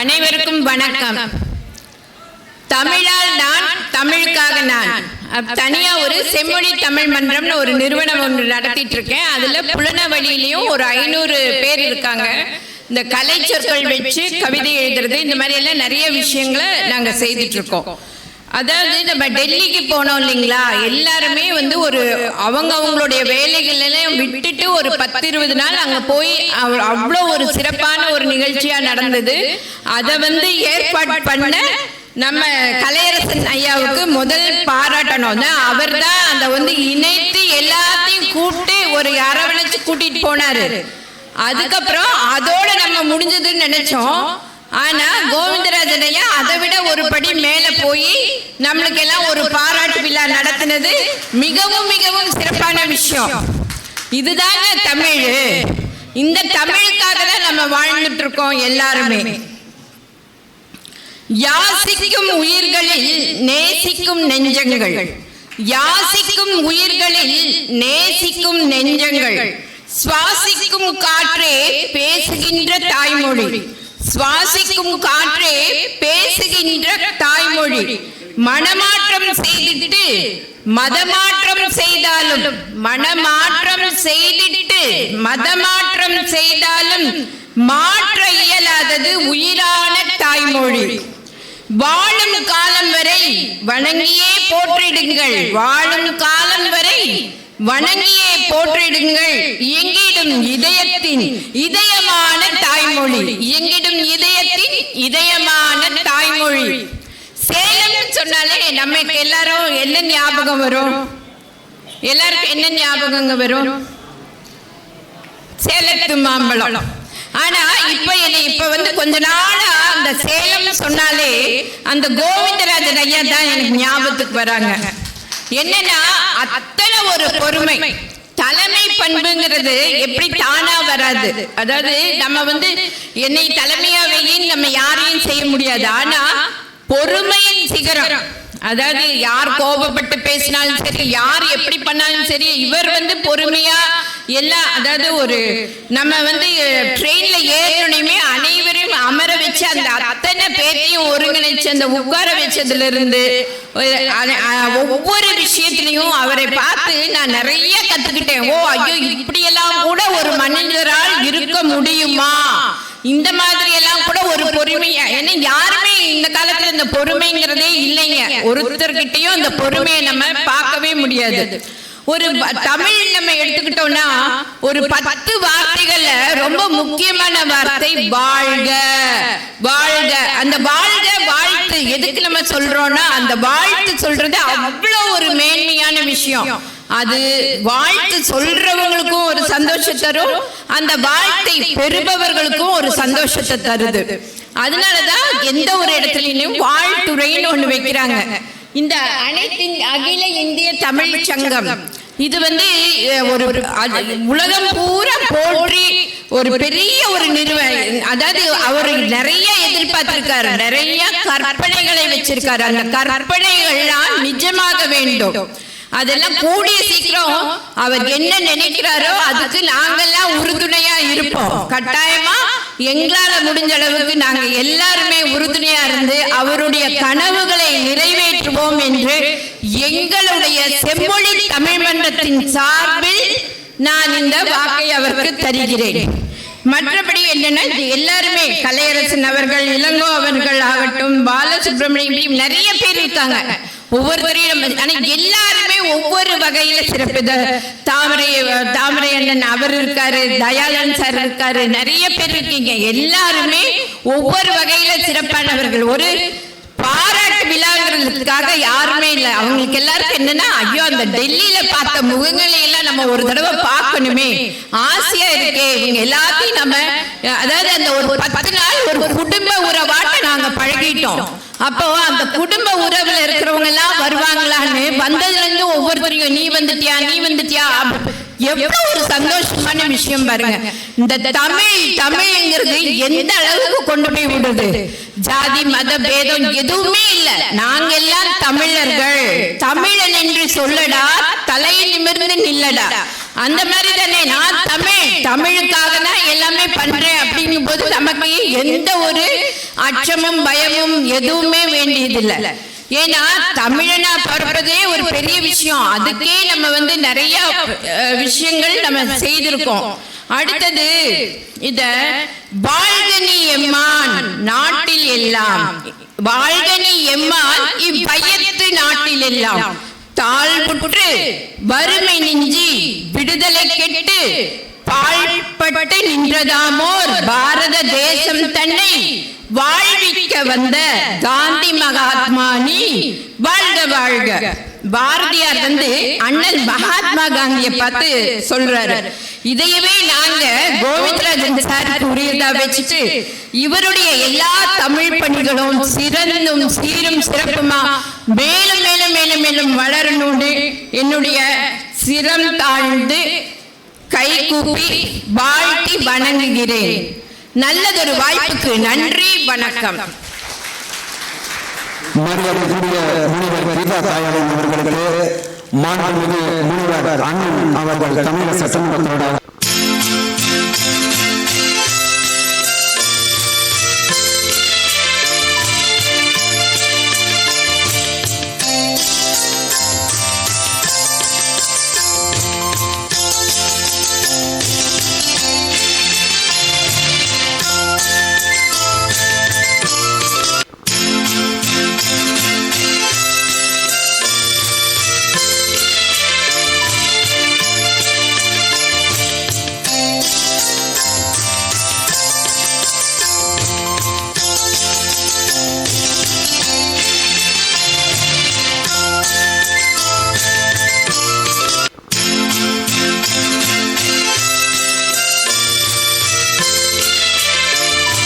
அனைவருக்கும் வணக்கம். தமிழால் நான் தமிழுக்காக நான். தனியா ஒரு செம்மொழி தமிழ் மன்றம்னு ஒரு நிறுவனம் ஒன்று நடத்திட்டு இருக்கேன் அதுல புலனவழியிலையும் ஒரு ஐநூறு பேர் இருக்காங்க. இந்த கலை சொற்கள் வச்சு கவிதை எழுதுறது இந்த மாதிரி எல்லாம் நிறைய விஷயங்களை நாங்க செய்துட்டு இருக்கோம். அதாவது நம்ம டெல்லிக்கு போனோம் இல்லைங்களா? எல்லாருமே வந்து ஒரு அவங்க அவங்களுடைய வேலைகளெல்லாம் விட்டுட்டு ஒரு பத்து இருபது நாள் அங்க போய் அவ்வளோ ஒரு சிறப்பான ஒரு நிகழ்ச்சியா நடந்தது. அதை வந்து ஏற்பாடு பண்ண நம்ம கலையரசன் ஐயாவுக்கு முதல் பாராட்டணும். அவர் தான் அந்த வந்து இணைத்து எல்லாத்தையும் கூப்பிட்டு ஒரு அரவணைச்சு கூட்டிட்டு போனாரு. அதுக்கப்புறம் அதோட நம்ம முடிஞ்சதுன்னு நினைச்சோம். ஆனா கோவிந்தராஜன் ஐயா அதை விட ஒரு படி மேல போய் நம்மளுக்கு எல்லாம் ஒரு பாராட்டு விழா நடத்தினது மிகவும் மிகவும் சிறப்பான விஷயம். இதுதாங்க தமிழ். இந்த தமிழுக்காக தான் நம்ம வாழ்ந்துட்டு இருக்கோம் எல்லாருமே. யாசிக்கும் உயிர்களில் நேசிக்கும் நெஞ்சங்கள். யாசிக்கும் உயிர்களில் நேசிக்கும் நெஞ்சங்கள். சுவாசிக்கும் காற்றே பேசுகின்ற தாய்மொழி. சுவாசிக்கும் காற்றே பேசுகின்ற தாய்மொழி. மனமாற்றம் செய்திட்டு மதமாற்றம் செய்தாலும் மனமாற்றம் செய்திட்டு மதமாற்றம் செய்தாலும் மாற்ற இயலாதது உயிரான தாய்மொழி. வாழும் காலம் வரை வணங்கியே போற்றிடுங்கள். வாழும் காலம் வரை வணங்கியே போற்றிடுங்கள். எங்கிடும் இதயத்தின் இதயமான தாய்மொழி. எங்கிடும் இதயத்தின் இதயமான தாய்மொழி. சேலம் சொன்னாலே நமக்கு எல்லாரும் என்ன ஞாபகம் வரும்? எல்லாருக்கும் என்ன ஞாபகங்க வரும்? சேலத்து மாம்பழம். ஆனா இப்ப என்னை இப்ப வந்து கொஞ்ச நாளா அந்த சேலம் சொன்னாலே அந்த கோவிந்தராஜன் ஐயா தான் எனக்கு ஞாபகத்துக்கு வராங்க. என்னன்னா அத்தனை ஒரு பொறுமை. தலைமை பண்புங்கிறது எப்படி தானா வராது. அதாவது நம்ம வந்து என்னை தலைமையா வையின்னு நம்ம யாரையும் செய்ய முடியாது. ஆனா பொறுமையின் சிகரம். அதாவது யார் கோபப்பட்டு பேசினாலும் சரி யார் எப்படி பண்ணாலும் சரி இவர் வந்து பொறுமையா எல்லாம் அதாவது ஒரு நம்ம வந்து ட்ரெயின்ல ஏறணுமே அனைவரையும் வச்சு அந்த அத்தனை பேரையும் ஒருங்கிணைச்சு அந்த உட்கார வச்சதுல இருந்து ஒவ்வொரு விஷயத்திலையும் அவரை பார்த்து நான் நிறைய கத்துக்கிட்டேன். ஓ ஐயோ இப்படி எல்லாம் கூட ஒரு மனிதரால் இருக்க முடியுமா? இந்த மாதிரி எல்லாம் கூட ஒரு பொறுமையா ஏன்னா யாருமே இந்த காலத்துல இந்த பொறுமைங்கிறதே இல்லைங்க. ஒருத்தர்கிட்டயும் இந்த பொறுமையை நம்ம பார்க்கவே முடியாது. ஒரு தமிழ் நம்ம எடுத்துக்கிட்டோம்னா ஒரு பத்து வார்த்தைகள்ல ரொம்ப முக்கியமான வார்த்தை வாழ்க. வாழ்க. அந்த வாழ்க வாழ்த்து எதுக்கு நம்ம சொல்றோம்னா அந்த வாழ்த்து சொல்றது அவ்வளோ ஒரு மேன்மையான விஷயம். அது வாழ்த்து சொல்றவங்களுக்கும் ஒரு சந்தோஷம் தரும். அந்த வாழ்த்தை பெறுபவர்களுக்கும் ஒரு சந்தோஷத்தை தருது. அதனாலதான் எந்த ஒரு இடத்துலயும் வாழ்த்துறைன்னு ஒண்ணு வைக்கிறாங்க. இந்த அனைத்து அகில இந்திய தமிழ் சங்கம். இது வந்து ஒரு உலகம் பூரா போற்றி ஒரு பெரிய ஒரு நிறுவனம் அதாவது அவர் நிறைய எதிர்பார்த்திருக்காரு. நிறைய கற்பனைகளை வச்சிருக்காரு. அந்த கற்பனைகள்லாம் நிஜமாக வேண்டும். அதெல்லாம் கூடிய சீக்கிரம் அவர் என்ன நினைக்கிறாரோ அதுக்கு நாங்கெல்லாம் உறுதுணையா இருப்போம். கட்டாயமா எங்களால முடிஞ்ச அளவுக்கு நாங்க எல்லாருமே உறுதுணையா இருந்து அவருடைய கனவுகளை நிறைவேற்றுவோம் என்று எங்களுடைய செம்மொழி தமிழ் மன்றத்தின் சார்பில் நான் இந்த வாக்கை அவருக்கு தருகிறேன். மற்றபடி என்னன்னா எல்லாருமே கலையரசன் அவர்கள் இளங்கோ அவர்கள் ஆகட்டும் பாலசுப்ரமணியம் இப்படி நிறைய பேர் இருக்காங்க. ஒவ்வொருத்தரையும் ஆனா எல்லாருமே ஒவ்வொரு வகையில சிறப்பு தாமரை தாமரை அண்ணன் அவர் இருக்காரு தயாளன் சார் இருக்காரு நிறைய பேர் இருக்கீங்க. எல்லாருமே ஒவ்வொரு வகையில சிறப்பானவர்கள். ஒரு விழாங்கிறதுக்காக யாருமே இல்ல. அவங்களுக்கு எல்லாருக்கும் என்னன்னா ஐயோ அந்த டெல்லியில பார்த்த முகங்களை எல்லாம் நம்ம ஒரு தடவை பார்க்கணுமே. ஆசையா இருக்கே. இவங்க எல்லாத்தையும் நம்ம அதாவது அந்த ஒரு பத்து நாள் ஒரு குடும்ப உறவாட்ட நாங்க பழகிட்டோம். அப்போ அந்த குடும்ப உறவுல இருக்கிறவங்க எல்லாம் வருவாங்களான்னு வந்ததுல இருந்து ஒவ்வொருத்தரையும் நீ வந்துட்டியா? நீ வந்துட்டியா? எவ்வளவு ஒரு சந்தோஷமான விஷயம் பாருங்க. இந்த தமிழ் தமிழ்ங்கிறது எந்த அளவுக்கு கொண்டு போய் விடுது? ஜாதி மத பேதம் எதுவுமே இல்ல. நாங்க எல்லாம் தமிழர்கள். தமிழன் என்று சொல்லடா தலையில் நிமிர்ந்து நில்லடா. அந்த மாதிரி தானே நான் தமிழ். தமிழுக்காக தான் எல்லாமே பண்றேன் அப்படிங்கும் போது நமக்கு எந்த ஒரு அச்சமும் பயமும் எதுவுமே வேண்டியதில்லை. ஏன்னா தமிழனா பிறப்பதே ஒரு பெரிய விஷயம். அதுக்கே நம்ம வந்து நிறைய விஷயங்கள் நம்ம செய்திருக்கோம். அடுத்தது இத வாழ்கனி எம்மான் நாட்டில் எல்லாம். வாழ்கனி எம்மான் இப்பயத்து நாட்டில் எல்லாம். தாழ்வுற்று வறுமை நிஞ்சி விடுதலை கெட்டு பாழ்பட்டு நின்றதாமோர் பாரத தேசம் தன்னை வாழ்விக்க வந்த காந்தி மகாத்மானி வாழ்க வாழ்க. பாரதியார் வந்து அண்ணன் மகாத்மா காந்தியை பார்த்து சொல்றாரு. இதையவே நாங்க கோவிந்தராஜன் சார் உரியதா வச்சுட்டு இவருடைய எல்லா தமிழ் பணிகளும் சிறந்தும் சீரும் சிறப்புமா? மேலும் மேலும் மேலும் மேலும் வளரணும்னு என்னுடைய சிரம் தாழ்ந்து கை கூப்பி வாழ்த்தி வணங்குகிறேன். நல்லதொரு வாய்ப்புக்கு நன்றி வணக்கம். அவர்களே முனிவர் மாண்புமிகு முனிவர் அண்ணன் அவர்கள் தமிழக சட்டமன்றத்தோட